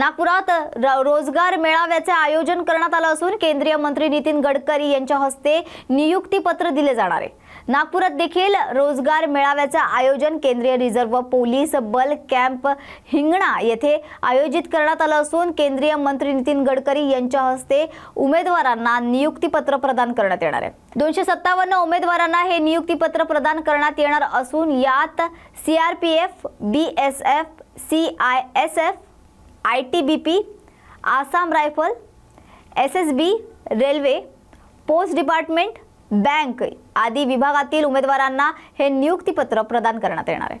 नागपुरात र- रोजगार मेळाव्याचे आयोजन करण्यात आलं असून केंद्रीय मंत्री नितीन गडकरी यांच्या हस्ते नियुक्ती पत्र दिले जाणार आहे. नागपुरात देखील रोजगार मेळाव्याचं आयोजन केंद्रीय रिझर्व्ह पोलीस बल कॅम्प हिंगणा येथे आयोजित करण्यात आलं असून केंद्रीय मंत्री नितीन गडकरी यांच्या हस्ते उमेदवारांना नियुक्तीपत्र प्रदान करण्यात येणार आहे. दोनशे सत्तावन्न उमेदवारांना हे नियुक्तीपत्र प्रदान करण्यात येणार असून यात C R P F B S F C I S F I T B P Assam rifle S S B railway post department bank आदी विभागातील उमेदवारांना हे नियुक्तीपत्र प्रदान करण्यात येणार आहे.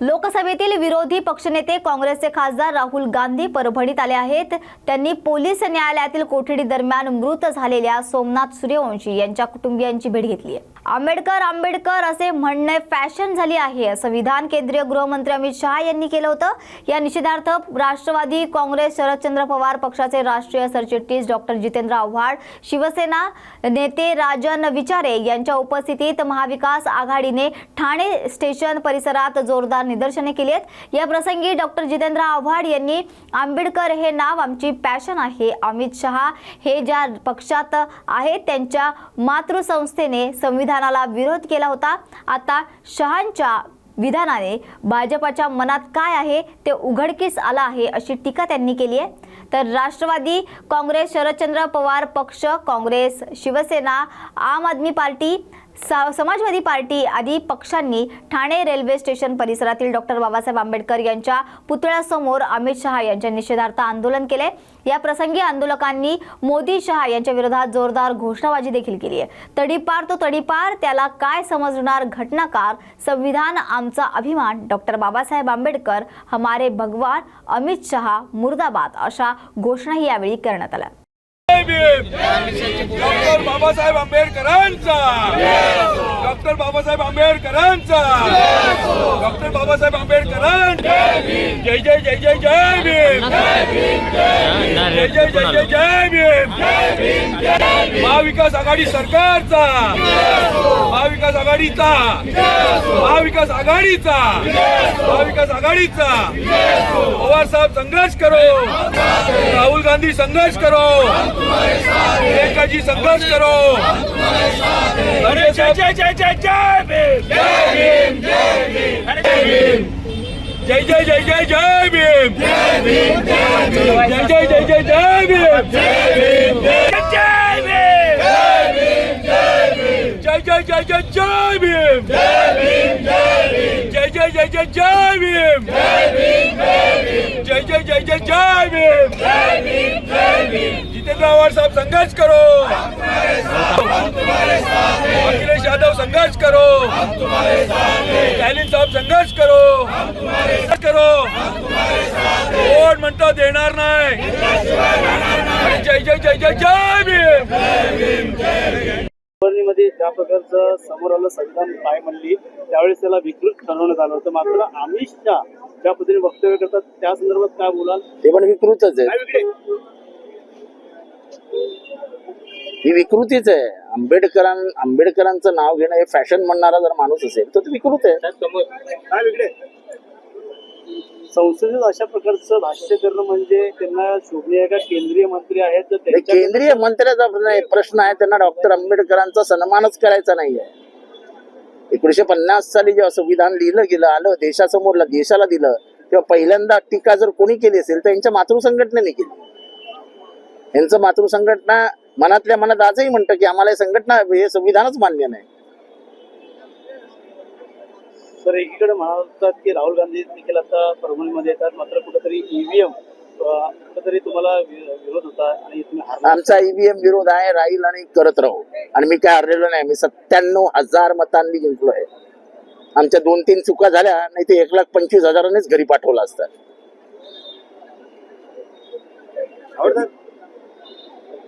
लोकसभेतील विरोधी पक्षनेते काँग्रेसचे खासदार राहुल गांधी परभणीत आले आहेत. त्यांनी पोलीस न्यायालयातील कोठडी दरम्यान मृत झालेल्या सोमनाथ सूर्यवंशी यांच्या कुटुंबियांची भेट घेतली आहे. आंबेडकर आंबेडकर असे म्हणणे फॅशन झाली आहे. असं विधान केंद्रीय गृहमंत्री अमित शहा यांनी केलं होतं. या निषेधार्थ राष्ट्रवादी काँग्रेस शरदचंद्र पवार पक्षाचे राष्ट्रीय सरचिटणीस डॉक्टर जितेंद्र आव्हाड शिवसेना नेते राजन विचारे यांच्या उपस्थितीत महाविकास आघाडीने ठाणे स्टेशन परिसरात जोरदार निदर्शने केली आहेत. या प्रसंगी डॉक्टर जितेंद्र आव्हाड यांनी आंबेडकर हे नाव आमची पॅशन आहे. अमित शहा हे ज्या पक्षात आहेत त्यांच्या मातृसंस्थेने संविधान विधानाला विरोध केला होता. आता शहांच्या विधानाने भाजपाच्या मनात काय आहे? ते उघडकीस आलं आहे अशी टीका त्यांनी केली आहे. तर राष्ट्रवादी काँग्रेस शरदचंद्र पवार पक्ष काँग्रेस शिवसेना आम आदमी पार्टी सा समाजवादी पार्टी आदी पक्षांनी ठाणे रेल्वे स्टेशन परिसरातील डॉक्टर बाबासाहेब आंबेडकर यांच्या पुतळ्यासमोर अमित शहा यांच्या निषेधार्थ आंदोलन केले. या प्रसंगी आंदोलकांनी मोदी शहा यांच्या विरोधात जोरदार घोषणाबाजी देखील केली आहे. तडीपार तो तडीपार त्याला काय समजणार घटनाकार? संविधान आमचा अभिमान. डॉक्टर बाबासाहेब आंबेडकर हमारे भगवान अमित शहा मुर्दाबाद अशा घोषणाही यावेळी करण्यात आल्या. भीम डॉक्टर बाबासाहेब आंबेडकरांचा. डॉक्टर बाबासाहेब आंबेडकरांचा. डॉक्टर बाबासाहेब आंबेडकरांचा. जय जय जय जय जय भीम. जय जय जय जय जय भीम. महाविकास आघाडी सरकारचा. महाविकास आघाडीचा. महाविकास आघाडीचा. महाविकास आघाडीचा. पवार साहेब संघर्ष करो. राहुल गांधी संघर्ष करो. प्रियंका जी संघर्ष करो. जय जय जय जय जय भीम. जय भीम. जय भीम. जय जय जय जय जय भीम. जय भीम जय जय जय जय जय भीम जय भीम जय भीम जय जय जय जय जय भीम जय जय जय जय जय भीम जय जय जय जय जय भीम जितेंद्र आव्हाड साहब संघर्ष करो अखिलेश यादव संघर्ष करो स्टॅलिन साहब संघर्ष करो करो कोण म्हणतो देणार नाही जय जय जय जय जय भीम मध्ये ज्या प्रकारचं समोर आलं संविधान काय म्हणली त्यावेळेस त्याला विकृत ठरवण्यात आलं होतं. मात्र अमित शहा ज्या पद्धतीने वक्तव्य करतात त्या संदर्भात काय बोलाल? ते पण विकृतच आहे. ही विकृतीच आहे. आंबेडकरां आंबेडकरांचं नाव घेणं हे फॅशन म्हणणारा जर माणूस असेल तर तो विकृत आहे. काय वेगळे संसदेत अशा प्रकारचं भाष्य करणं म्हणजे त्यांना शोभनीय का? केंद्रीय मंत्री आहेत तर हे त्यांच्या केंद्रीय मंत्र्याचा नाही, प्रश्न आहे त्यांना डॉक्टर आंबेडकरांचा सन्मानच करायचा नाहीये. एकोणीशे पन्नास साली जेव्हा संविधान लिहिलं गेलं आलं देशासमोर देशाला दिलं तेव्हा पहिल्यांदा टीका जर कोणी केली असेल तर यांच्या मातृसंघटनेने केली. यांचं मातृसंघटना मनातल्या मनात आजही म्हणतं की आम्हाला हे संघटना हे संविधानच मान्य नाही. तर एकीकडे म्हणतात की राहुल गांधी देखील आता परभणीमध्ये येतात मात्र कुठेतरी ईव्हीएम कुठेतरी तुम्हाला विरोध होता आणि तुम्ही हारला. आमचा ईव्हीएम विरोध आहे राहील आणि करत राहू. आणि मी काय हरलेलो नाही मी सत्त्याण्णव हजार मतांनी जिंकलोय आमच्या दोन तीन चुका झाल्या नाही ते एक लाख पंचवीस हजारांनीच घरी पाठवलं असतं.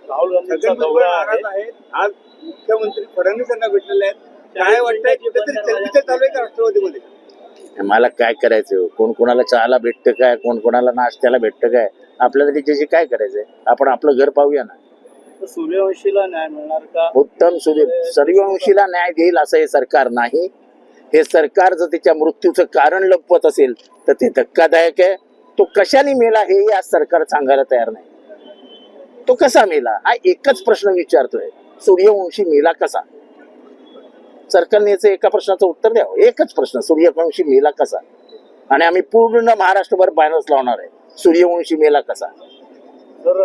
राहुल गांधींचा दौरा आहे. आज मुख्यमंत्री फडणवीस यांना भेटलेले आहेत. काय वाटतंय? कुठेतरी चर्चेचं चालू आहे का राष्ट्रवादीमध्ये? मला काय करायचं कोण कोणाला चहाला भेटतं काय? कोण कोणाला नाश्त्याला भेटतं काय? आपल्याला त्याच्याशी काय करायचंय? आपण आपलं घर पाहूया ना. सूर्यवंशीला न्याय मिळणार का? उत्तम सूर्य सर्ववंशीला न्याय देईल असं हे सरकार नाही. हे सरकार जर त्याच्या मृत्यूचं कारण लपवत असेल तर ते धक्कादायक आहे. तो कशाने मेला हे आज सरकार सांगायला तयार नाही. तो कसा मेला? हा एकच प्रश्न विचारतोय. सूर्यवंशी मेला कसा? सरकारने याचं एका प्रश्नाचं उत्तर द्यावं. एकच प्रश्न सूर्यवंशी मेला कसा? आणि आम्ही पूर्ण महाराष्ट्रभर बॅनर्स लावणार आहे. सूर्यवंशी मेला कसा? तर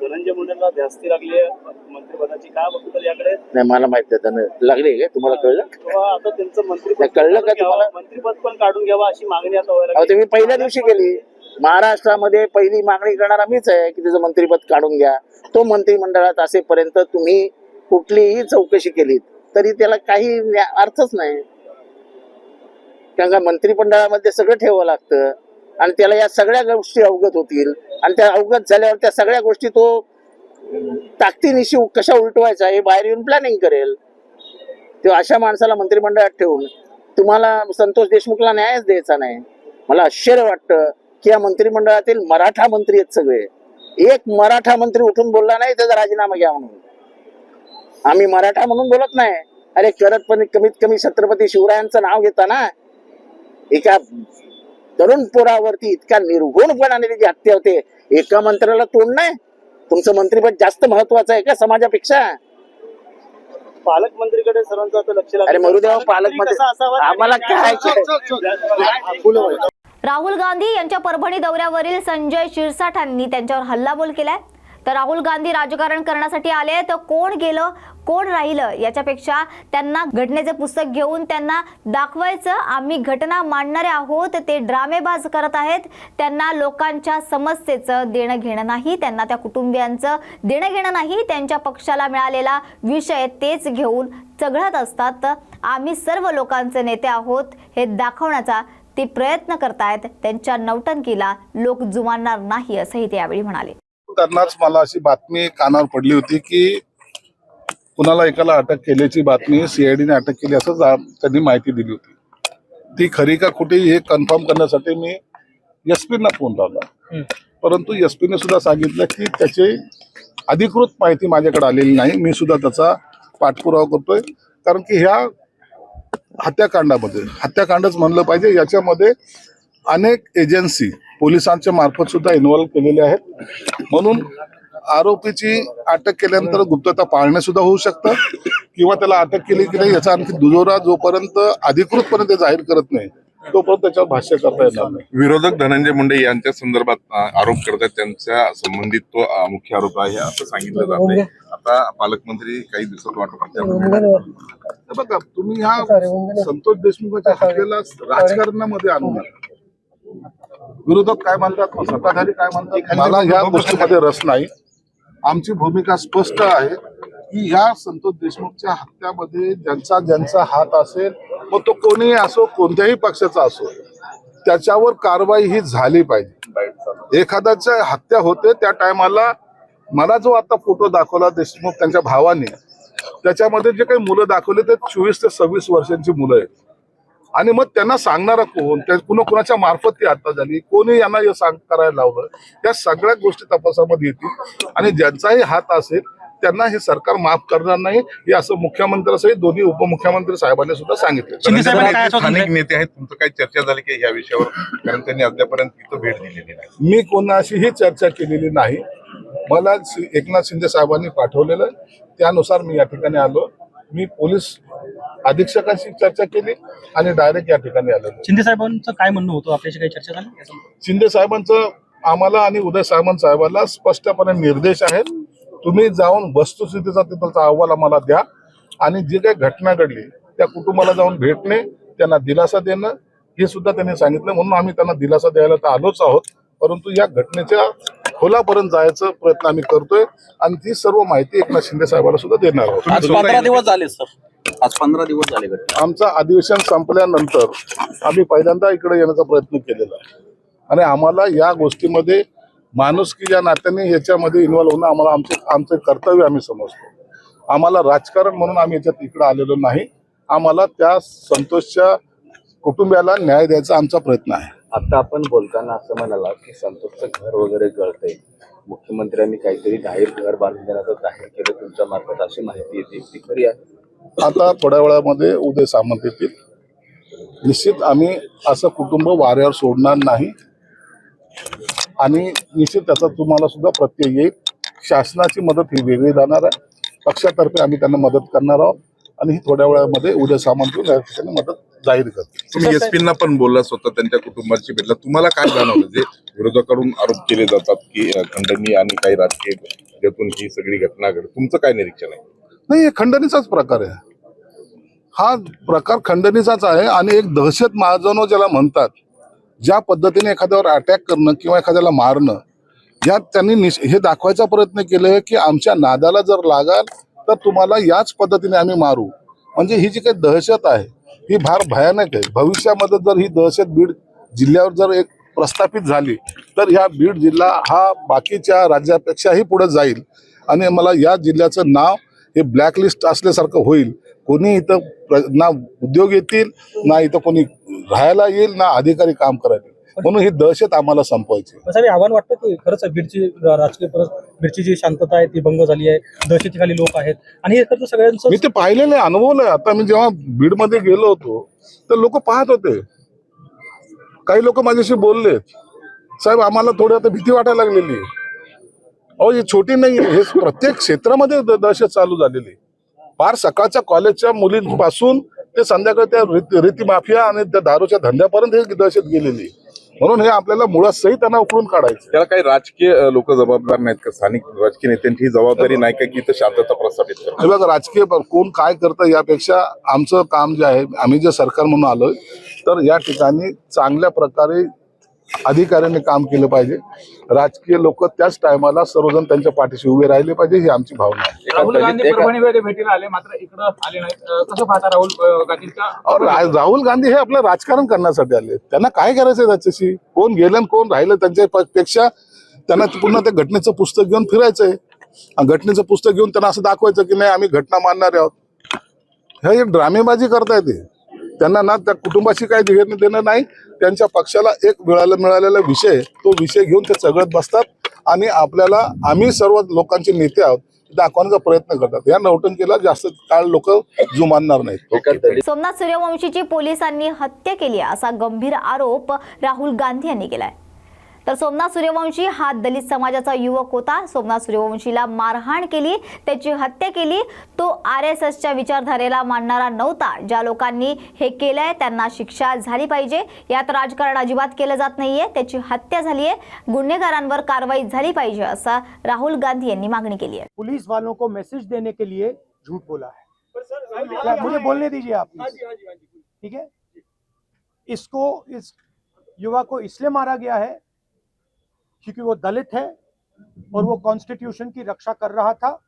धनंजय मुंडेंना ध्यास्ती लागली मंत्रिपदाची बघतो याकडे? नाही मला माहीत आहे त्यानं लागले काय तुम्हाला कळलं? आता त्यांचं मंत्रिपद नाही, कळलं का तुम्हाला? मंत्रिपद पण काढून घ्यावं अशी मागणी आता व्हायला. तुम्ही पहिल्या दिवशी केली. महाराष्ट्रामध्ये पहिली मागणी करणारा मीच आहे की त्याचं मंत्रीपद काढून घ्या. तो मंत्रिमंडळात असेपर्यंत तुम्ही कुठलीही चौकशी केलीत. तरी त्याला काही अर्थच नाही. कारण का मंत्रिमंडळामध्ये सगळं ठेवावं लागतं. आणि त्याला या सगळ्या गोष्टी अवगत होतील. आणि त्या अवगत झाल्यावर त्या सगळ्या गोष्टी तो ताकदीनिशी कशा उलटवायचा हे बाहेर येऊन प्लॅनिंग करेल. तेव्हा अशा माणसाला मंत्रिमंडळात ठेवून तुम्हाला संतोष देशमुखला न्यायच द्यायचा नाही. मला आश्चर्य वाटतं की या मंत्रिमंडळातील मराठा मंत्री आहेत सगळे. एक मराठा मंत्री उठून बोलला नाही त्याचा राजीनामा घ्या म्हणून. आम्ही मराठा म्हणून बोलत नाही. अरे करत पण कमीत कमी छत्रपती शिवरायांचं नाव घेता ना. एका तरुण पोरावरती इतक्या निर्घुणपणाने त्याची हत्या होते. एका मंत्र्याला तोंड नाही. तुमचं मंत्रिपद जास्त महत्वाचं आहे का समाजापेक्षा? पालकमंत्रीकडे सर्वांचं आता लक्ष लागलं. अरे मरुदेव पालकमंत्री आम्हाला काय राहुल गांधी यांच्या परभणी दौऱ्यावरील संजय शिरसाठांनी त्यांच्यावर हल्लाबोल केलाय. तर राहुल गांधी राजकारण करण्यासाठी आले तर कोण गेलं कोण राहिलं याच्यापेक्षा त्यांना घटनेचे पुस्तक घेऊन त्यांना दाखवायचं. आम्ही घटना मांडणारे आहोत ते ड्रामेबाज करत आहेत. त्यांना लोकांच्या समस्येचं देणं घेणं नाही त्यांना त्या कुटुंबियांचं देणं घेणं नाही त्यांच्या पक्षाला मिळालेला विषय तेच घेऊन चघळत असतात. आम्ही सर्व लोकांचे नेते आहोत हे दाखवण्याचा ते प्रयत्न करतायत. त्यांच्या नौटंकीला लोक जुमानणार नाही असंही ते यावेळी म्हणाले. त्यांनाच मला अशी बातमी कानावर पडली होती की कुणाला एकाला अटक केल्याची बातमी सीआयडीने अटक केली असं त्यांनी माहिती दिली होती. ती खरी का खोटी हे कन्फर्म करण्यासाठी मी एसपींना फोन लावला. परंतु एसपीने सुद्धा सांगितलं की त्याची अधिकृत माहिती माझ्याकडे आलेली नाही. मी सुद्धा त्याचा पाठपुरावा करतोय. कारण की ह्या हत्याकांडामध्ये हत्याकांडच म्हणलं पाहिजे. याच्यामध्ये अनेक एजन्सी पोलिसांच्या मार्फत सुद्धा इन्व्हॉल्व केलेले आहेत. म्हणून आरोपीची अटक केल्यानंतर गुप्तता पाळणे सुद्धा होऊ शकतं. किंवा त्याला अटक केली की नाही याचा आणखी दुजोरा जोपर्यंत अधिकृतपणे ते जाहीर करत नाही तोपर्यंत त्याच्यावर भाष्य करता येणार नाही. विरोधक धनंजय मुंडे यांच्या संदर्भात आरोप करतात. त्यांच्या संबंधित तो मुख्य आरोप आहे असं सांगितलं जात आहे. आता पालकमंत्री काही दिवसात वाटप बघा तुम्ही ह्या संतोष देशमुखाच्या हत्येला राजकारणामध्ये आणू नका विरोधक काय म्हणतात सत्ताधारी काय म्हणतात? मला ह्या गोष्टीमध्ये रस नाही. आमची भूमिका स्पष्ट आहे की ह्या संतोष देशमुखच्या हत्यामध्ये ज्यांचा ज्यांचा हात असेल मग तो कोणीही असो कोणत्याही पक्षाचा असो त्याच्यावर कारवाई ही झाली पाहिजे. एखाद्याच्या हत्या होते त्या टायमाला मला जो आता फोटो दाखवला देशमुख त्यांच्या भावाने त्याच्यामध्ये जे काही मुलं दाखवले ते चोवीस ते सव्वीस वर्षांची मुलं आहेत. आणि मग त्यांना सांगणारा कोण? त्या कुणा कुणाच्या मार्फत ती हत्या झाली. कोणी यांना हे सांग करायला लावलं? या सगळ्या गोष्टी तपासामध्ये येतील. आणि ज्यांचाही हात असेल त्यांना हे सरकार माफ करणार नाही. हे असं मुख्यमंत्र्यासहित दोन्ही उपमुख्यमंत्री साहेबांनी सुद्धा सांगितलं. स्थानिक नेते आहेत. तुमचं काही चर्चा झाली की या विषयावर? कारण त्यांनी अद्यापर्यंत तिथं भेट दिलेली नाही. मी कोणाशीही चर्चा केलेली नाही. मला एकनाथ शिंदे साहेबांनी पाठवलेलं त्यानुसार मी या ठिकाणी आलो. मी पोलीस अधीक्षकांशी चर्चा केली आणि डायरेक्ट या ठिकाणी आलेलो. शिंदे साहेबांचं काय म्हणणं होतं? आपल्याशी काही चर्चा झाली? शिंदे साहेबांचं आम्हाला आणि उदय सामंत साहेबांना स्पष्टपणे निर्देश आहेत. तुम्ही जाऊन वस्तुस्थितीचा तिथलचा अहवाल आम्हाला द्या आणि जी काही घटना घडली त्या कुटुंबाला जाऊन भेटणे त्यांना दिलासा देणं हे सुद्धा त्यांनी सांगितलं. म्हणून आम्ही त्यांना दिलासा द्यायला तर आलोच आहोत. परंतु या घटनेच्या खोलापर्यंत जायचा प्रयत्न आम्ही करतोय. आणि ती सर्व माहिती एकनाथ शिंदे साहेबांना सुद्धा देणार आहोत. आज पंधरा दिवस झाले सर. आज पंधरा दिवस झाले घटना आमचं अधिवेशन संपल्यानंतर आम्ही पहिल्यांदा इकडे येण्याचा प्रयत्न केलेला आहे. आणि आम्हाला या गोष्टीमध्ये माणुसकीच्या नात्याने याच्यामध्ये इन्व्हॉल्व होणं आम्हाला आमचे आमचे कर्तव्य आम्ही समजतो. आम्हाला राजकारण म्हणून आम्ही याच्यात इकडे आलेलो नाही. आम्हाला त्या संतोषच्या कुटुंबियाला न्याय द्यायचा आमचा प्रयत्न आहे. आता आपण बोलताना असं म्हणाला की संतोषचं घर वगैरे गळतंय. मुख्यमंत्र्यांनी काहीतरी जाहीर घर बांधून देण्याचं जाहीर केलं तुमच्या मार्फत अशी माहिती येते. ती खरी आहे. आता थोड्या वेळामध्ये उदय सामंत येतील. निश्चित आम्ही असं कुटुंब वाऱ्यावर सोडणार नाही. आणि निश्चित त्याचा तुम्हाला सुद्धा प्रत्यय येईल. शासनाची मदत ही वेगळी जाणार आहे. पक्षातर्फे आम्ही त्यांना मदत करणार आहोत. आणि ही थोड्या वेळामध्ये उदय सामंत येऊन या ठिकाणी मदत जाहीर करतील तुम्ही एसपींना पण बोलला स्वतः त्यांच्या कुटुंबाची भेटला. तुम्हाला काय जाणवलं जे विरोधकाकडून आरोप केले जातात की खंडणी आणि काही राजकीय ही सगळी घटना घडली तुमचं काय निरीक्षण आहे? नाही हे खंडणीचाच प्रकार आहे. हा प्रकार खंडणीचाच आहे आणि एक दहशत माजवणं ज्याला म्हणतात ज्या पद्धतीने एखाद्यावर अटॅक करणं किंवा एखाद्याला मारणं यात त्यांनी निश- हे दाखवायचा प्रयत्न केले की आमच्या नादाला जर लागाल तर तुम्हाला याच पद्धतीने आम्ही मारू. म्हणजे ही जी काही दहशत आहे ही फार भयानक आहे. भविष्यामध्ये जर ही दहशत बीड जिल्ह्यावर जर एक प्रस्थापित झाली तर ह्या बीड जिल्हा हा बाकीच्या राज्यापेक्षाही पुढे जाईल. आणि मला या जिल्ह्याचं नाव हे ब्लॅकलिस्ट असल्यासारखं होईल. कोणी इथं प्र- ना उद्योग येतील ना इथं कोणी राहायला येईल ना अधिकारी काम करायला येईल म्हणून ही दहशत आम्हाला संपवायची. साहेब आव्हान वाटतं की खरंच बीडची राजकीय परत बीडची जी शांतता आहे ती भंग झाली आहे. दहशतीखाली लोक आहेत. आणि हे खरं सगळ्यांचं मी ते पाहिलेलं आहे अनुभवलंय आता मी जेव्हा बीडमध्ये गेलो होतो तर लोक पाहत होते. काही लोक माझ्याशी बोलले. साहेब आम्हाला थोडी आता भीती वाटायला लागलेली. अहो ही छोटी नाही हे प्रत्येक क्षेत्रामध्ये दहशत चालू झालेली. फार सकाळच्या कॉलेजच्या मुलींपासून ते संध्याकाळी त्या रीती माफिया आणि त्या दारूच्या धंद्यापर्यंत ही दहशत गेलेली. म्हणून हे आपल्याला मुळात सही त्यांना उकळून काढायचं. त्याला काही राजकीय लोक जबाबदार नाहीत का? स्थानिक राजकीय नेत्यांची ही जबाबदारी नाही का की इथं शांतता प्रस्थापित हे बघा राजकीय कोण काय करतं यापेक्षा आमचं काम जे आहे आम्ही जे सरकार म्हणून आलोय तर या ठिकाणी चांगल्या प्रकारे अधिकाऱ्यांनी काम केलं पाहिजे. राजकीय लोक त्याच टायमाला सर्वजण त्यांच्या पाठीशी उभे राहिले पाहिजे ही आमची भावना आहे. राहुल गांधी एका- परभणीमध्ये भेटीला आले मात्र इकडं आले नाहीत. अं, कसं पाहता राहुल अं, गांधींच्या? अहो, रा- राहुल गांधी हे आपलं राजकारण करण्यासाठी आले. त्यांना काय करायचंय त्याच्याशी? कोण गेलं कोण राहिलं त्यांच्या पेक्षा? त्यांना पुन्हा त्या घटनेचं पुस्तक घेऊन फिरायचंय. आणि घटनेचं पुस्तक घेऊन त्यांना असं दाखवायचं की नाही आम्ही घटना मानणारे आहोत. हे एक ड्रामेबाजी करताय ते. त्यांना ना त्या कुटुंबाशी काही घेणं देणं नाही त्यांच्या पक्षाला एक मिळाला मिळालेला विषय तो विषय घेऊन ते चघळत बसतात आणि आपल्याला आम्ही सर्व लोकांचे नेते आहोत दाखवण्याचा प्रयत्न करतात. या नौटंकीला जास्त काळ लोक जुमानणार नाहीत. सोमनाथ सूर्यवंशीची पोलिसांनी हत्या केली असा गंभीर आरोप राहुल गांधी यांनी केलाय. तर सोमनाथ सूर्यवंशी हा दलित समाजाचा युवक होता. सोमनाथ सूर्यवंशीला मारहाण केली. त्याची हत्या केली. तो आर एस एसच्या विचारधारेला मानणारा नव्हता. ज्या लोकांनी हे केलंय त्यांना शिक्षा झाली पाहिजे. यात राजकारण अजिबात केलं जात नाहीये. त्याची हत्या झाली आहे गुन्हेगारांवर कारवाई झाली पाहिजे असं राहुल गांधी यांनी मागणी केली आहे. पुलिस वालों को मैसेज देने के लिए झूठ बोला है। मुझे बोलने दीजिए आप ठीक है? इसको इस युवा को इसलिए मारा गया है क्योंकि वो दलित है और वो कॉन्स्टिट्यूशन की रक्षा कर रहा था।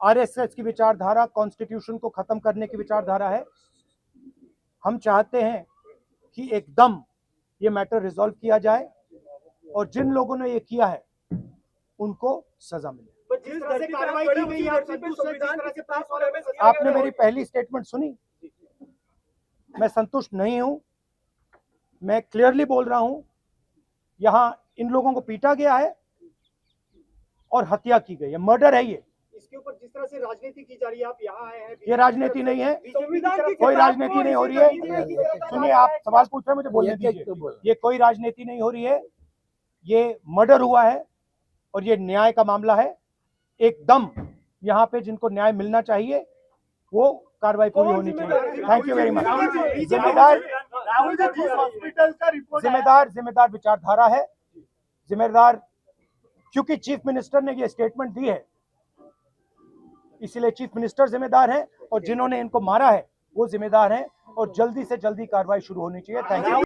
आरएसएस की विचारधारा कॉन्स्टिट्यूशन को खत्म करने की विचारधारा है। हम चाहते हैं कि एकदम ये मैटर रिजॉल्व किया जाए और जिन लोगों ने ये किया है उनको सजा मिले। आपने मेरी पहली स्टेटमेंट सुनी? मैं संतुष्ट नहीं हूँ। मैं क्लियरली बोल रहा हूँ। यहाँ इन लोगों को पीटा गया है और हत्या की गई है। मर्डर है ये। इसके ऊपर जिस तरह से राजनीति की जा रही है आप यहाँ आए हैं ये राजनीति नहीं है। कोई राजनीति नहीं हो रही है। सुनिए आप सवाल पूछ रहे हैं मुझे बोलने दीजिए। ये कोई राजनीति नहीं हो रही है। ये मर्डर हुआ है और ये न्याय का मामला है। एकदम यहाँ पे जिनको न्याय मिलना चाहिए वो कार्रवाई पूरी होनी चाहिए। थैंक यू वेरी मच जिम्मेदार राहुल गांधी हॉस्पिटल का रिपोर्ट जिम्मेदार जिम्मेदार विचारधारा है। जिम्मेदार क्योंकि चीफ मिनिस्टर ने ये स्टेटमेंट दी है। इसीलिए चीफ मिनिस्टर जिम्मेदार है और जिन्होंने इनको मारा है वो जिम्मेदार है और जल्दी से जल्दी कार्रवाई शुरू होनी चाहिए। Thank you